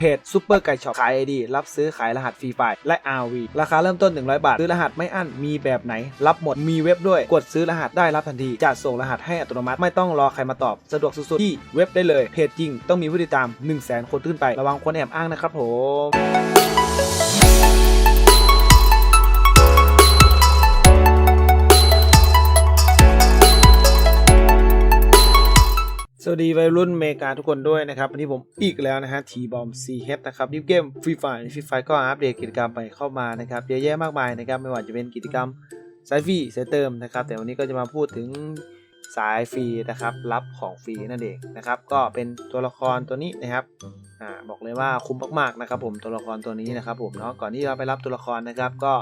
เพจซูเปอร์ไก่ช็อปขายไอดีรับซื้อขายรหัสฟรีไฟล์และ RV ราคาเริ่มต้น 100 บาท ซื้อรหัสไม่อั้นมีแบบไหน รับหมดมีเว็บด้วย กดซื้อรหัสได้รับทันทีจะส่งรหัสให้อัตโนมัติไม่ต้องรอใครมาตอบ สะดวกสุดๆ ที่เว็บได้เลย เพจจริงต้องมีผู้ติดตาม 1 0 0 0 0แสนคนขึ้นไประวังคนแอบอ้างนะครับผม สวัสดีวัยรุ่นเมกาทุกคนด้วยนะครับวันนี้ผมอีกแล้วนะฮะทีบอมซีเฮดนะครับดิฟเกมฟรีไฟฟรีไฟก็อัปเดตกิจกรรมไปเข้ามานะครับเยอะแยะมากมายนะครับไม่ว่าจะเป็นกิจกรรมสายฟรีสายเติมนะครับแต่วันนี้ก็จะมาพูดถึงสายฟรีนะครับรับของฟรีนั่นเองนะครับก็เป็นตัวละครตัวนี้นะครับอ่าบอกเลยว่าคุ้มมากๆนะครับผมตัวละครตัวนี้นะครับผมเนาะก่อนที่เราไปรับตัวละครนะครับก็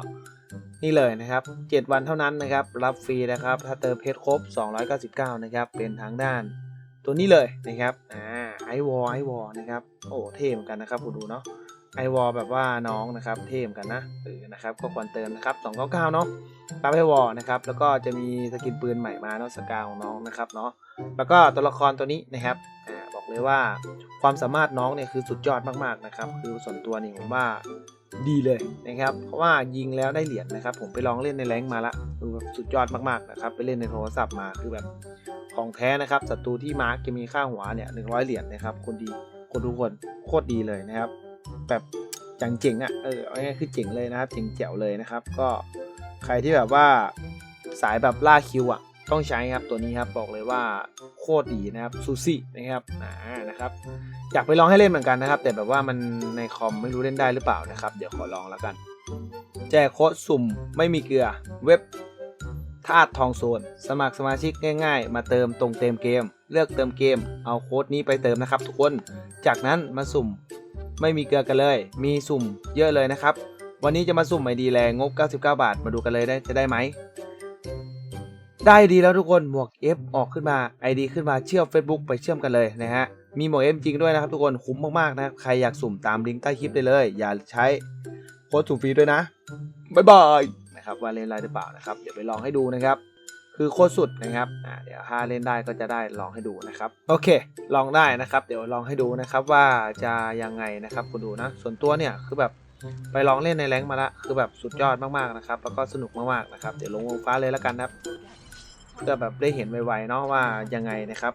นี่เลยนะครับ 7 วันเท่านั้นนะครับรับฟรีนะครับถ้าเติมเพชรครบ 299 นะครับเป็นทางด้าน ตัวนี้เลยนะครับอ่าไอวอไอวอนะครับโอ้เท่เหมือนกันนะครับคุณดูเนาะไอวอแบบว่าน้องนะครับเท่เหมือนกันนะเออนะครับก็ควรเติมนะครับ299เนาะรับไอวอนะครับแล้วก็จะมีสกินปืนใหม่มาเนาะสกาของน้องนะครับเนาะแล้วก็ตัวละครตัวนี้นะครับอ่าบอกเลยว่าความสามารถน้องเนี่ยคือสุดยอดมากๆนะครับคือส่วนตัวนี่ผมว่าดีเลยนะครับ เพราะว่ายิงแล้วได้เหรียญนะครับ ผมไปลองเล่นในแรงค์มาละคือแบบสุดยอดมากๆนะครับ ไปเล่นในโทรศัพท์มาคือแบบ ของแท้นะครับศัตรูที่มาร์กจะมีค่าหัวเนี่ยหนึ่งร้อยเหรียญนะครับคนดีคนทุกคนโคตรดีเลยนะครับ แบบจังเจ๋งอะเออเอาง่ายคือเจ๋งเลยนะครับเจ๋งแจ๋วเลยนะครับ ก็ใครที่แบบว่าสายแบบล่าคิวอะต้องใช้ครับตัวนี้ครับบอกเลยว่าโคตรดีนะครับซูซี่นะครับอ่านะครับอยากไปลองให้เล่นเหมือนกันนะครับ แต่แบบว่ามันในคอมไม่รู้เล่นได้หรือเปล่านะครับ เดี๋ยวขอลองแล้วกัน แจกโค้ดสุ่มไม่มีเกลือเว็บ ธาตุทองโซน สมัครสมาชิกง่าย ๆ มาเติมตรงเต็มเกม เลือกเติมเกม เอาโค้ดนี้ไปเติมนะครับ ทุกคน จากนั้นมาสุ่ม ไม่มีเกลือกันเลย มีสุ่มเยอะเลยนะครับ วันนี้จะมาสุ่มไอดีแรงงบ 99 บาท มาดูกันเลยได้จะได้ไหม ได้ดีแล้วทุกคน หมวก F ออกขึ้นมา ID ขึ้นมาเชื่อม Facebook ไปเชื่อมกันเลยนะฮะ มีหมวก F จริงด้วยนะครับทุกคน คุ้มมากๆนะ ใครอยากสุ่มตามลิงก์ใต้คลิปได้เลย อย่าใช้โค้ดสุ่มฟรีด้วยนะ บ๊ายบาย นะครับว่าเล่นอะไรหรือเปล่านะครับเดี๋ยวไปลองให้ดูนะครับ คือโคตรสุดนะครับอ่าเดี๋ยวถ้าเล่นได้ก็จะได้ลองให้ดูนะครับโอเค ลองได้นะครับ เดี๋ยวลองให้ดูนะครับว่าจะยังไงนะครับคุณดูนะ ส่วนตัวเนี่ยคือแบบไปลองเล่นในแรงมาละคือแบบสุดยอดมากๆนะครับ แล้วก็สนุกมากๆนะครับ เดี๋ยวลงวงฟ้าเลยแล้วกันนะครับเพื่อแบบได้เห็นไวๆเนาะว่ายังไงนะครับ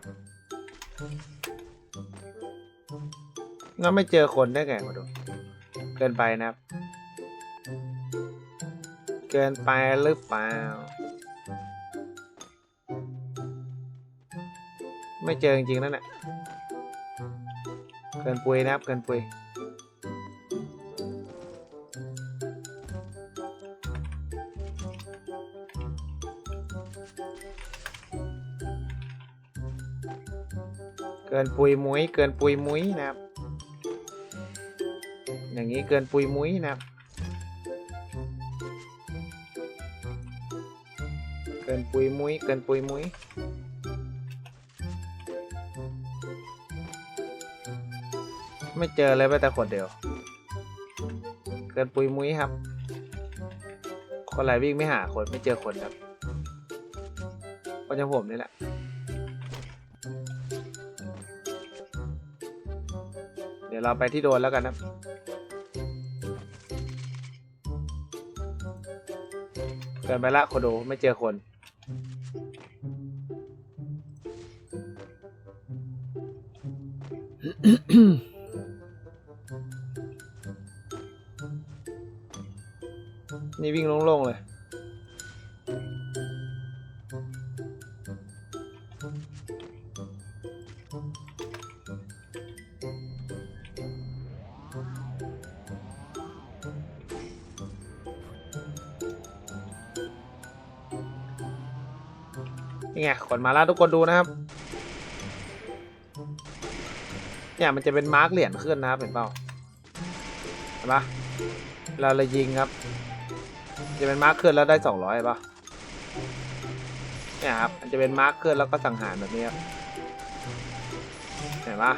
งั้นไม่เจอคนได้ไงมาดู เกินไปนะครับ เกินไปหรือเปล่า ไม่เจอจริงๆนั่นแหละเกินปุยนะครับ เกินปุยเกินปุยมุ้ยเกินปุยมุ้ยนะครับ อย่างนี้เกินปุยมุ้ยนะครับ กินปุยมุ้ยเกินปุยมุ้ยไม่เจอเลยแม้แต่คนเดียว เกินปุยมุ้ยครับ คนไหนวิ่งไม่หาคนไม่เจอคนครับก็จะผมนี่แหละเดี๋ยวเราไปที่โดนแล้วกันนะเกินไปละโคโดไม่เจอคน นี่วิ่งโล่งๆเลย นี่ไงขนมาแล้วทุกคนดูนะครับ เนี่ยมันจะเป็นมาร์กเหรียญขึ้นนะครับเห็นเปล่าเห็นปะเราเลยยิงครับ จะเป็นมาร์กขึ้นแล้วได้สองร้อยป่ะเนี่ยครับมันจะเป็นมาร์กขึ้นแล้วก็สังหารแบบนี้ครับเห็นปะ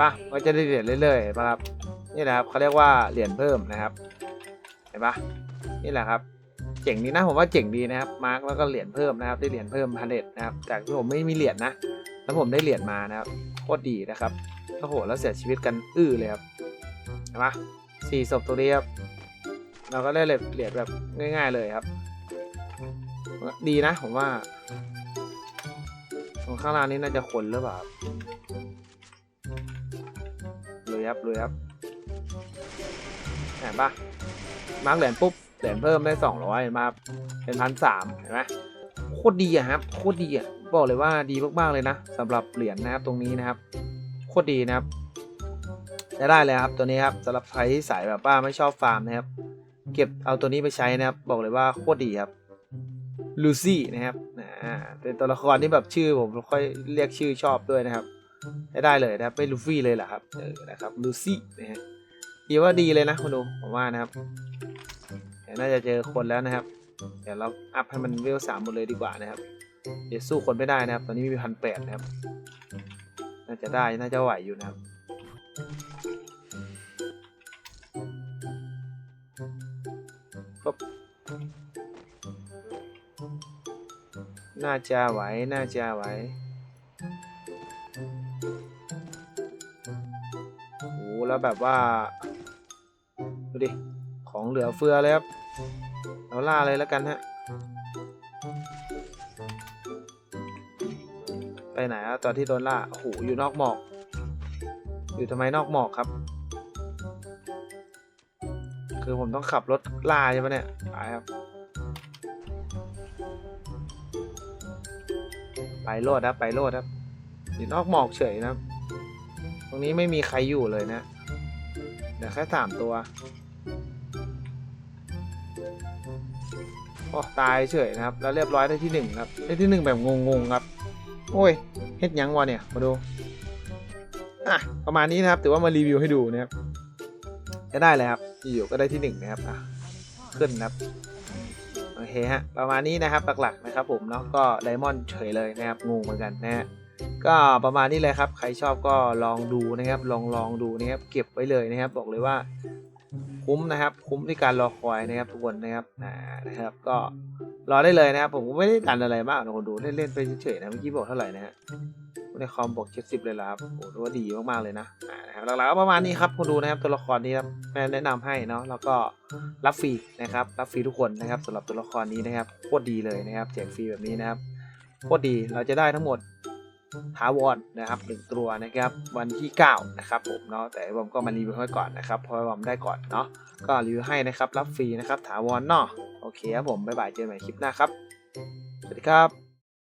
ปะก็จะได้เหรียญเรื่อยๆนะครับ นี่แหละครับเขาเรียกว่าเหรียญเพิ่มนะครับ เห็นปะนี่แหละครับ เจ๋งดีนะผมว่าเจ๋งดีนะครับมาร์กแล้วก็เหรียญเพิ่มนะครับได้เหรียญเพิ่มพันเด็ดนะครับจากที่ผมไม่มีเหรียญนะ แล้วผมได้เหรียญมานะครับโคตรดีนะครับโอ้โหแล้วเสียชีวิตกันอื้อเลยครับเห็นปะสี่ศพตัวนี้ครับเราก็ได้เหรียญแบบง่าย ๆเลยครับ ดีนะผมว่าตรงข้างล่างนี้น่าจะคนหรือเปล่ารับลุยครับลุยครับเห็นปะมาร์กเหรียญปุ๊บ เหรียญเพิ่มได้สองร้อยมาเป็นพันสามเห็นไหมโคตรดีอะครับโคตรดีอะบอกเลยว่าดีมากๆเลยนะสำหรับเหรียญนะครับตรงนี้นะครับโคตรดีนะครับจะได้เลยครับตัวนี้ครับสำหรับใครที่สายแบบว่าไม่ชอบฟาร์มนะครับ เก็บเอาตัวนี้ไปใช้นะครับ บอกเลยว่าโคตรดีครับลูซี่นะครับอ่าเป็นตัวละครที่แบบชื่อผมค่อยเรียกชื่อชอบด้วยนะครับ ได้ได้เลยนะครับไม่ลูฟี่เลยแหละครับเออนะครับลูซี่นะฮะดีว่าดีเลยนะคุณดูผมว่านะครับ น่าจะเจอคนแล้วนะครับ เดี๋ยวเราอัพให้มันเวลสามหมดเลยดีกว่านะครับ เดี๋ยวสู้คนไม่ได้นะครับ ตอนนี้มีพันแปดนะครับ น่าจะได้ น่าจะไหวอยู่นะครับปุ๊บน่าจะไหว น่าจะไหวโอ้โหแล้วแบบว่า ดูดิ ของเหลือเฟือเลยครับ เราล่าเลยแล้วกันฮะ ไปไหนอะตอนที่โดนล่าโอ้โหอยู่นอกหมอก อยู่ทำไมนอกหมอกครับ คือผมต้องขับรถล่าใช่ไหมเนี่ยไปครับ ไปโลดครับ ไปโลดครับ อยู่นอกหมอกเฉยนะ ตรงนี้ไม่มีใครอยู่เลยนะเดี๋ยวแค่สามตัว โอ้ตายเฉยนะครับ แล้วเรียบร้อยได้ที่หนึ่งครับ ได้ที่หนึ่งแบบงงๆครับ โอ้ยเฮ็ดยังวะเนี่ย มาดู อะ ประมาณนี้นะครับ ถือว่ามารีวิวให้ดูนะครับจะได้เลยครับ อยู่ก็ได้ที่หนึ่งนะครับ อะ ขึ้นนะครับ โอเคฮะ ประมาณนี้นะครับ หลักๆนะครับ ผมเนาะ ก็ไดมอนด์เฉยเลยนะครับ งงเหมือนกันนะฮะก็ประมาณนี้เลยครับ ใครชอบก็ลองดูนะครับ ลองลองดูนะครับ เก็บไว้เลยนะครับ บอกเลยว่า คุ้มนะครับ คุ้มในการรอคอยนะครับทุกคนนะครับอ่านะครับ ก็รอได้เลยนะครับ ผมไม่ได้ดันอะไรมากนะคนดูเล่นๆไปเฉยๆนะเมื่อกี้บอกเท่าไหร่นะฮะในคอมบอกเจ็ดสิบเลยละครับโอ้โหถือว่าดีมากๆเลยนะนะครับหลักๆก็ประมาณนี้ครับคนดูนะครับตัวละครนี้ครับแม่แนะนำให้เนาะแล้วก็รับฟรีนะครับรับฟรีทุกคนนะครับสำหรับตัวละครนี้นะครับโคตรดีเลยนะครับแจกฟรีแบบนี้นะครับโคตรดีเราจะได้ทั้งหมด ทาวอนนะครับหนึ่งตัวนะครับวันที่ 9 นะครับผมเนาะแต่ผมก็มารีวิวให้ก่อนนะครับเพราะผมได้ก่อนเนาะก็รีวิวให้นะครับรับฟรีนะครับถาวรเนาะโอเคครับผมบ๊ายบายเจอกันใหม่คลิปหน้าครับสวัสดีครับ